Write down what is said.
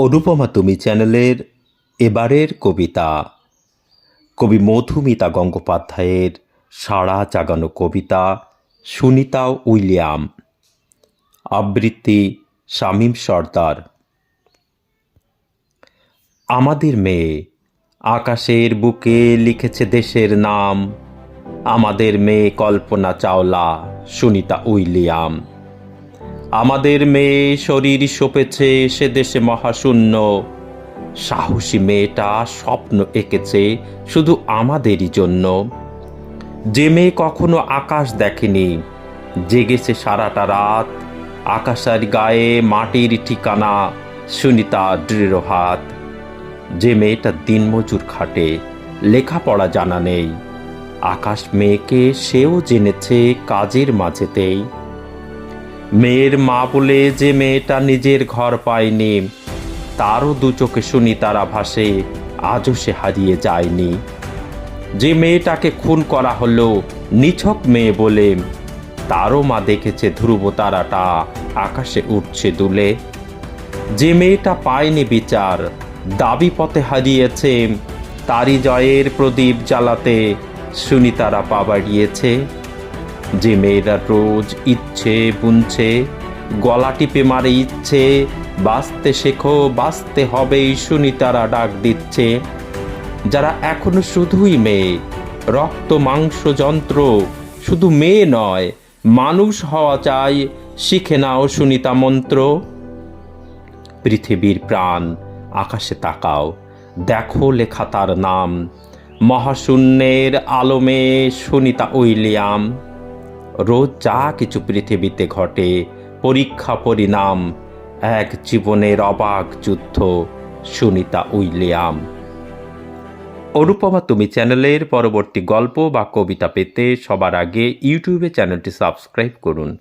অনুপমা তুমি চ্যানেলের এবারের কবিতা। কবি মধুমিতা গঙ্গোপাধ্যায়ের সাড়া জাগানো কবিতা, সুনিতা উইলিয়াম। আবৃত্তি শামীম সর্দার। আমাদের মেয়ে আকাশের বুকে লিখেছে দেশের নাম। আমাদের মেয়ে কল্পনা চাওলা, সুনিতা উইলিয়াম। আমাদের মেয়ে শরীর সপেছে, সে দেশে মহাশূন্য। সাহসী মেয়েটা স্বপ্ন এঁকেছে শুধু আমাদেরই জন্য। যে মেয়ে কখনো আকাশ দেখেনি, জেগেছে সারাটা রাত। আকাশের গায়ে মাটির ঠিকানা সুনিতা দৃঢ় হাত। যে মেয়েটা দিনমজুর খাটে, লেখাপড়া জানা নেই। আকাশ মেয়েকে সেও জেনেছে কাজের মাঝেতেই। মেয়ের মা বলে যে মেয়েটা নিজের ঘর পায়নি, তারও দু চোখে শুনি তারা ভাসে আজও সে হারিয়ে যায়নি। যে মেয়েটাকে খুন করা হলো, নিছক মেয়ে বলে, তারও মা দেখেছে ধ্রুব তারাটা, আকাশে উঠছে দুলে। যে মেয়েটা পায়নি বিচার, দাবি পথে হারিয়েছে, তারই জয়ের প্রদীপ জ্বালাতে শুনি তারা পা বাড়িয়েছে। যে মেয়েরা রোজ ইচ্ছে বুনছে, গলা টিপে মারে ইচ্ছে, বাঁচতে শেখো, বাঁচতে হবেই শুনি তারা ডাক দিচ্ছে। যারা এখনও শুধুই মেয়ে, রক্ত, মাংস, যন্ত্র, শুধু মেয়ে নয়, মানুষ হওয়া চাই, শিখে নাও সুনিতা মন্ত্র। পৃথিবীর প্রাণ আকাশে তাকাও, দেখো লেখা তার নাম, মহাশূন্যের আলমে সুনিতা উইলিয়াম রোজ যা কিছু পৃথিবীতে ঘটে, পরীক্ষা পরিণাম, এক জীবনের অবাক যুদ্ধ, সুনিতা উইলিয়াম। অনুপমা, তুমি চ্যানেলের পরবর্তী গল্প বা কবিতা পেতে সবার আগে ইউটিউবে চ্যানেলটি সাবস্ক্রাইব করুন।